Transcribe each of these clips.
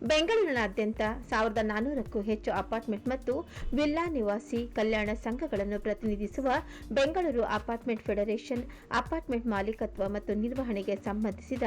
ಬೆಂಗಳೂರಿನಾದ್ಯಂತ ಸಾವಿರದ ನಾನ್ನೂರಕ್ಕೂ ಹೆಚ್ಚು ಅಪಾರ್ಟ್ಮೆಂಟ್ ಮತ್ತು ವಿಲ್ಲಾ ನಿವಾಸಿ ಕಲ್ಯಾಣ ಸಂಘಗಳನ್ನು ಪ್ರತಿನಿಧಿಸುವ ಬೆಂಗಳೂರು ಅಪಾರ್ಟ್ಮೆಂಟ್ ಫೆಡರೇಷನ್, ಅಪಾರ್ಟ್ಮೆಂಟ್ ಮಾಲೀಕತ್ವ ಮತ್ತು ನಿರ್ವಹಣೆಗೆ ಸಂಬಂಧಿಸಿದ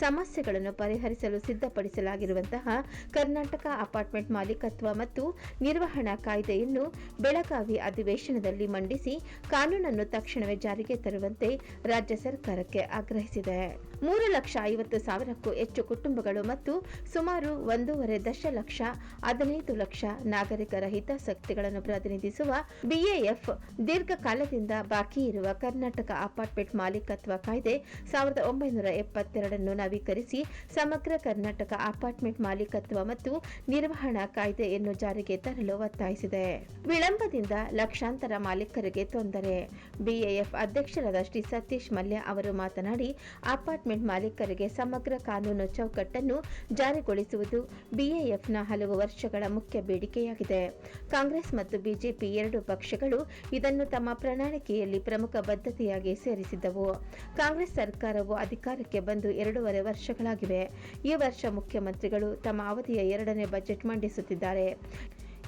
ಸಮಸ್ಯೆಗಳನ್ನು ಪರಿಹರಿಸಲು ಸಿದ್ಧಪಡಿಸಲಾಗಿರುವಂತಹ ಕರ್ನಾಟಕ ಅಪಾರ್ಟ್ಮೆಂಟ್ ಮಾಲೀಕತ್ವ ಮತ್ತು ನಿರ್ವಹಣಾ ಕಾಯ್ದೆಯನ್ನು ಬೆಳಗಾವಿ ಅಧಿವೇಶನದಲ್ಲಿ ಮಂಡಿಸಿ ಕಾನೂನನ್ನು ತಕ್ಷಣವೇ ಜಾರಿಗೆ ತರುವಂತೆ ರಾಜ್ಯ ಸರ್ಕಾರಕ್ಕೆ ಆಗ್ರಹಿಸಿದೆ. ಮೂರು ಲಕ್ಷ ಐವತ್ತು ಸಾವಿರಕ್ಕೂ ಹೆಚ್ಚು ಕುಟುಂಬಗಳು ಮತ್ತು ಸುಮಾರು ಒಂದೂವರೆ ದಶಲಕ್ಷ ಹದಿನೈದು ಲಕ್ಷ ನಾಗರಿಕರ ಹಿತಾಸಕ್ತಿಗಳನ್ನು ಪ್ರತಿನಿಧಿಸುವ ಬಿಎಎಫ್ ದೀರ್ಘಕಾಲದಿಂದ ಬಾಕಿ ಇರುವ ಕರ್ನಾಟಕ ಅಪಾರ್ಟ್ಮೆಂಟ್ ಮಾಲೀಕತ್ವ ಕಾಯ್ದೆ ಸಾವಿರದ ಒಂಬೈನೂರ ಎಪ್ಪತ್ತೆರಡನ್ನು ನವೀಕರಿಸಿ ಸಮಗ್ರ ಕರ್ನಾಟಕ ಅಪಾರ್ಟ್ಮೆಂಟ್ ಮಾಲೀಕತ್ವ ಮತ್ತು ನಿರ್ವಹಣಾ ಕಾಯ್ದೆಯನ್ನು ಜಾರಿಗೆ ತರಲು ಒತ್ತಾಯಿಸಿದೆ. ವಿಳಂಬದಿಂದ ಲಕ್ಷಾಂತರ ಮಾಲೀಕರಿಗೆ ತೊಂದರೆ. ಬಿಎಎಫ್ ಅಧ್ಯಕ್ಷರಾದ ಶ್ರೀ ಸತೀಶ್ ಮಲ್ಯ ಅವರು ಮಾತನಾಡಿ, ಅಪಾರ್ಟ್ಮೆಂಟ್ ಮಾಲೀಕರಿಗೆ ಸಮಗ್ರ ಕಾನೂನು ಚೌಕಟ್ಟನ್ನು ಜಾರಿಗೊಳಿಸುವುದು ಬಿಎಎಫ್ನ ಹಲವು ವರ್ಷಗಳ ಮುಖ್ಯ ಬೇಡಿಕೆಯಾಗಿದೆ. ಕಾಂಗ್ರೆಸ್ ಮತ್ತು ಬಿಜೆಪಿ ಎರಡು ಪಕ್ಷಗಳು ಇದನ್ನು ತಮ್ಮ ಪ್ರಣಾಳಿಕೆಯಲ್ಲಿ ಪ್ರಮುಖ ಬದ್ಧತೆಯಾಗಿ ಸೇರಿಸಿದ್ದವು. ಕಾಂಗ್ರೆಸ್ ಸರ್ಕಾರವು ಅಧಿಕಾರಕ್ಕೆ ಬಂದು ಎರಡೂವರೆ ವರ್ಷಗಳಾಗಿವೆ. ಈ ವರ್ಷ ಮುಖ್ಯಮಂತ್ರಿಗಳು ತಮ್ಮ ಅವಧಿಯ ಎರಡನೇ ಬಜೆಟ್ ಮಂಡಿಸುತ್ತಿದ್ದಾರೆ.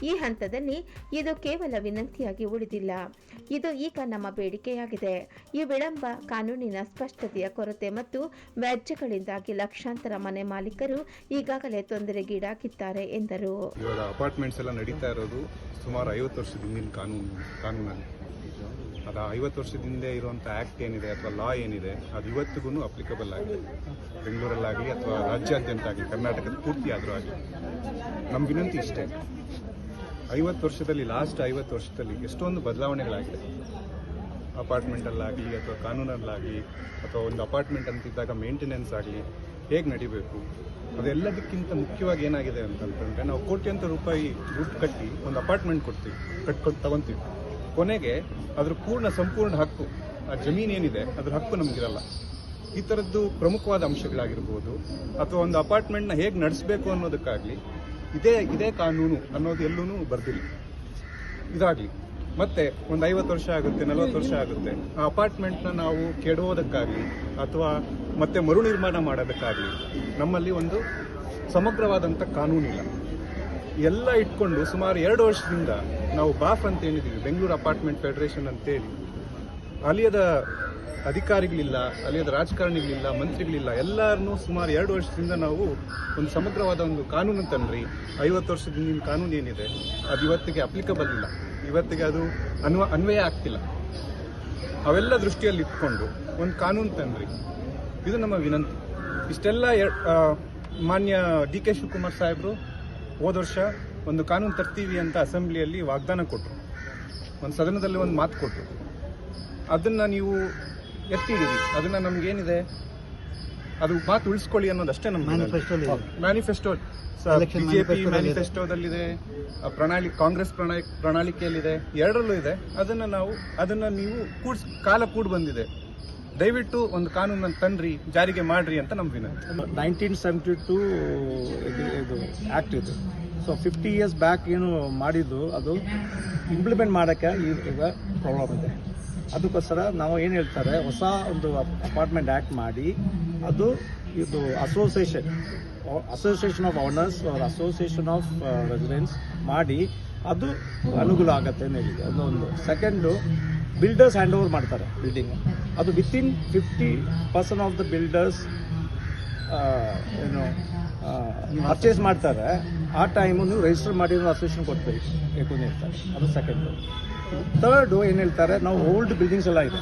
ಈ ಹಂತದಲ್ಲಿ ಇದು ಕೇವಲ ವಿನಂತಿಯಾಗಿ ಉಳಿದಿಲ್ಲ. ಇದು ಈಗ ನಮ್ಮ ಬೇಡಿಕೆಯಾಗಿದೆ. ಈ ವಿಳಂಬ, ಕಾನೂನಿನ ಸ್ಪಷ್ಟತೆಯ ಕೊರತೆ ಮತ್ತು ವ್ಯಾಜ್ಯಗಳಿಂದಾಗಿ ಲಕ್ಷಾಂತರ ಮನೆ ಮಾಲೀಕರು ಈಗಾಗಲೇ ತೊಂದರೆಗೀಡಾಗಿದ್ದಾರೆ ಎಂದರು. ಅಪಾರ್ಟ್ಮೆಂಟ್ಸ್ ಎಲ್ಲ ನಡೀತಾ ಇರೋದು ಸುಮಾರು ಐವತ್ತು ವರ್ಷದ ಹಿಂದಿನ ಕಾನೂನು, ಕಾನೂನಲ್ಲಿ. ಅದು ಐವತ್ತು ವರ್ಷದಿಂದ ಇರುವಂಥ ಆ್ಯಕ್ಟ್ ಏನಿದೆ ಅಥವಾ ಲಾ ಏನಿದೆ, ಅದು ಇವತ್ತಿಗೂ ಅಪ್ಲಿಕಬಲ್ ಆಗಿದೆ. ಬೆಂಗಳೂರಲ್ಲಾಗಲಿ ಅಥವಾ ರಾಜ್ಯಾದ್ಯಂತ ಆಗಲಿ, ಕರ್ನಾಟಕದ ಪೂರ್ತಿ ಆದರೂ ಆಗಲಿ. ನಮ್ಮ ವಿನಂತಿ ಇಷ್ಟೇ. ಐವತ್ತು ವರ್ಷದಲ್ಲಿ ಲಾಸ್ಟ್ ಐವತ್ತು ವರ್ಷದಲ್ಲಿ ಎಷ್ಟೊಂದು ಬದಲಾವಣೆಗಳಾಗಿದೆ. ಅಪಾರ್ಟ್ಮೆಂಟಲ್ಲಾಗಲಿ ಅಥವಾ ಕಾನೂನಲ್ಲಾಗಲಿ ಅಥವಾ ಒಂದು ಅಪಾರ್ಟ್ಮೆಂಟ್ ಅಂತಿದ್ದಾಗ ಮೇಂಟೆನೆನ್ಸ್ ಆಗಲಿ ಹೇಗೆ ನಡಿಬೇಕು? ಅದೆಲ್ಲದಕ್ಕಿಂತ ಮುಖ್ಯವಾಗಿ ಏನಾಗಿದೆ ಅಂತಂತಂದರೆ ನಾವು ಕೋಟ್ಯಂತರ ರೂಪಾಯಿ ದುಡ್ಡು ಕಟ್ಟಿ ಒಂದು ಅಪಾರ್ಟ್ಮೆಂಟ್ ಕೊಡ್ತೀವಿ ಕಟ್ಕೊಂಡು ತಗೊಂತೀವಿ. ಕೊನೆಗೆ ಅದ್ರ ಪೂರ್ಣ ಸಂಪೂರ್ಣ ಹಕ್ಕು, ಆ ಜಮೀನು ಏನಿದೆ ಅದ್ರ ಹಕ್ಕು ನಮಗಿರಲ್ಲ. ಈ ಥರದ್ದು ಪ್ರಮುಖವಾದ ಅಂಶಗಳಾಗಿರ್ಬೋದು. ಅಥವಾ ಒಂದು ಅಪಾರ್ಟ್ಮೆಂಟ್ನ ಹೇಗೆ ನಡೆಸಬೇಕು ಅನ್ನೋದಕ್ಕಾಗಲಿ ಇದೇ ಇದೇ ಕಾನೂನು ಅನ್ನೋದು ಎಲ್ಲೂ ಬರ್ದಿಲ್ಲ. ಇದಾಗಲಿ. ಮತ್ತೆ ಒಂದು ಐವತ್ತು ವರ್ಷ ಆಗುತ್ತೆ, ನಲವತ್ತು ವರ್ಷ ಆಗುತ್ತೆ. ಆ ಅಪಾರ್ಟ್ಮೆಂಟ್ನ ನಾವು ಕೆಡೋದಕ್ಕಾಗಲಿ ಅಥವಾ ಮತ್ತೆ ಮರು ನಿರ್ಮಾಣ ಮಾಡೋದಕ್ಕಾಗಲಿ ನಮ್ಮಲ್ಲಿ ಒಂದು ಸಮಗ್ರವಾದಂಥ ಕಾನೂನಿಲ್ಲ ಎಲ್ಲ ಇಟ್ಕೊಂಡು ಸುಮಾರು ಎರಡು ವರ್ಷದಿಂದ ನಾವು ಬಾಫ್ ಅಂತ ಏನಿದ್ದೀವಿ ಬೆಂಗಳೂರು ಅಪಾರ್ಟ್ಮೆಂಟ್ ಫೆಡರೇಷನ್ ಅಂತೇಳಿ. ಅಲಿಯದ ಅಧಿಕಾರಿಗಳಿಲ್ಲ, ಅಲ್ಲಿಯದ ರಾಜಕಾರಣಿಗಳಿಲ್ಲ, ಮಂತ್ರಿಗಳಿಲ್ಲ, ಎಲ್ಲರನ್ನೂ ಸುಮಾರು ಎರಡು ವರ್ಷದಿಂದ ನಾವು ಒಂದು ಸಮಗ್ರವಾದ ಒಂದು ಕಾನೂನು ತಂದ್ರಿ. ಐವತ್ತು ವರ್ಷದ ಹಿಂದಿನ ಕಾನೂನು ಏನಿದೆ, ಅದು ಇವತ್ತಿಗೆ ಅಪ್ಲಿಕಬಲ್ ಇಲ್ಲ. ಇವತ್ತಿಗೆ ಅದು ಅನ್ವ, ಅನ್ವಯ ಆಗ್ತಿಲ್ಲ. ಅವೆಲ್ಲ ದೃಷ್ಟಿಯಲ್ಲಿ ಇಟ್ಕೊಂಡು ಒಂದು ಕಾನೂನು ತಂದ್ರಿ. ಇದು ನಮ್ಮ ವಿನಂತಿ. ಇಷ್ಟೆಲ್ಲ ಮಾನ್ಯ ಡಿ ಕೆ ಶಿವಕುಮಾರ್ ಸಾಹೇಬರು ಹೋದ ವರ್ಷ ಒಂದು ಕಾನೂನು ತರ್ತೀವಿ ಅಂತ ಅಸೆಂಬ್ಲಿಯಲ್ಲಿ ವಾಗ್ದಾನ ಕೊಟ್ಟರು ಒಂದು ಸದನದಲ್ಲಿ ಒಂದು ಮಾತು ಕೊಟ್ಟರು ಅದನ್ನು ನೀವು ಎತ್ತಿಡಿರಿ ಅದನ್ನ ನಮ್ಗೇನಿದೆ? ಅದು ಮಾತು ಉಳಿಸ್ಕೊಳ್ಳಿ ಅನ್ನೋದಷ್ಟೇ ನಮ್ಮ ಮ್ಯಾನಿಫೆಸ್ಟೋ ಬಿಜೆಪಿ ಮ್ಯಾನಿಫೆಸ್ಟೋದಲ್ಲಿದೆ ಪ್ರಣಾಳಿ ಕಾಂಗ್ರೆಸ್ ಪ್ರಣಾಳಿ ಪ್ರಣಾಳಿಕೆಯಲ್ಲಿದೆ. ಎರಡರಲ್ಲೂ ಇದೆ. ಅದನ್ನ ನಾವು ಅದನ್ನ ನೀವು ಕೂಡ್ಸ್ ಕಾಲ ಕೂಡ್ ಬಂದಿದೆ. ದಯವಿಟ್ಟು ಒಂದು ಕಾನೂನನ್ನು ತನ್ರಿ ಜಾರಿಗೆ ಮಾಡ್ರಿ ಅಂತ ನಮ್ಮ ವಿನಂತಿ. ನೈನ್ಟೀನ್ ಸೆವೆಂಟಿ ಟು ಇದು ಇದು ಆ್ಯಕ್ಟ್ ಇದು. ಸೊ ಫಿಫ್ಟಿ ಇಯರ್ಸ್ ಬ್ಯಾಕ್ ಏನು ಮಾಡಿದ್ದು ಅದು ಇಂಪ್ಲಿಮೆಂಟ್ ಮಾಡೋಕ್ಕೆ ಈಗ ಪ್ರಾಬ್ಲಮ್ ಇದೆ. ಅದಕ್ಕೋಸ್ಕರ ನಾವು ಏನು ಹೇಳ್ತಾರೆ, ಹೊಸ ಒಂದು ಅಪಾರ್ಟ್ಮೆಂಟ್ ಆ್ಯಕ್ಟ್ ಮಾಡಿ, ಅದು ಇದು ಅಸೋಸಿಯೇಷನ್ ಅಸೋಸಿಯೇಷನ್ ಆಫ್ ಓನರ್ಸ್ ಅವ್ರ ಅಸೋಸಿಯೇಷನ್ ಆಫ್ ರೆಸಿಡೆನ್ಸ್ ಮಾಡಿ, ಅದು ಅನುಕೂಲ ಆಗುತ್ತೆ ಅಂತ ಹೇಳಿದೆ. ಅದೊಂದು ಸೆಕೆಂಡು ಬಿಲ್ಡರ್ಸ್ ಹ್ಯಾಂಡ್ ಓವರ್ ಮಾಡ್ತಾರೆ ಬಿಲ್ಡಿಂಗ್ ಅದು within fifty percent of the builders ಏನು ಪರ್ಚೇಸ್ ಮಾಡ್ತಾರೆ. ಆ ಟೈಮು ನೀವು ರಿಜಿಸ್ಟರ್ ಮಾಡಿರೋ ಅಸೋಸಿಯೇಷನ್ ಕೊಡ್ಬೇಕು ಬೇಕು ಅದು ಸೆಕೆಂಡು ಥರ್ಡು ಏನು ಹೇಳ್ತಾರೆ, ನಾವು ಓಲ್ಡ್ ಬಿಲ್ಡಿಂಗ್ಸ್ ಎಲ್ಲ ಇದೆ.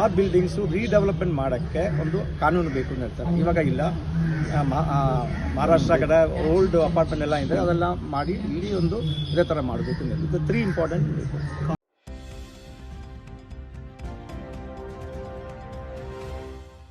ಆ ಬಿಲ್ಡಿಂಗ್ಸು ರೀಡೆವಲಪ್ಮೆಂಟ್ ಮಾಡೋಕ್ಕೆ ಒಂದು ಕಾನೂನು ಬೇಕು ಅಂತ ಹೇಳ್ತಾರೆ. ಇವಾಗ ಇಲ್ಲ. ಮಹಾರಾಷ್ಟ್ರ ಕಡೆ ಓಲ್ಡ್ ಅಪಾರ್ಟ್ಮೆಂಟ್ ಎಲ್ಲ ಇದೆ, ಅದೆಲ್ಲ ಮಾಡಿ ಇಲ್ಲಿ ಒಂದು ಇದೇ ಥರ ಮಾಡಬೇಕು ಅಂತ ತ್ರೀ ಇಂಪಾರ್ಟೆಂಟ್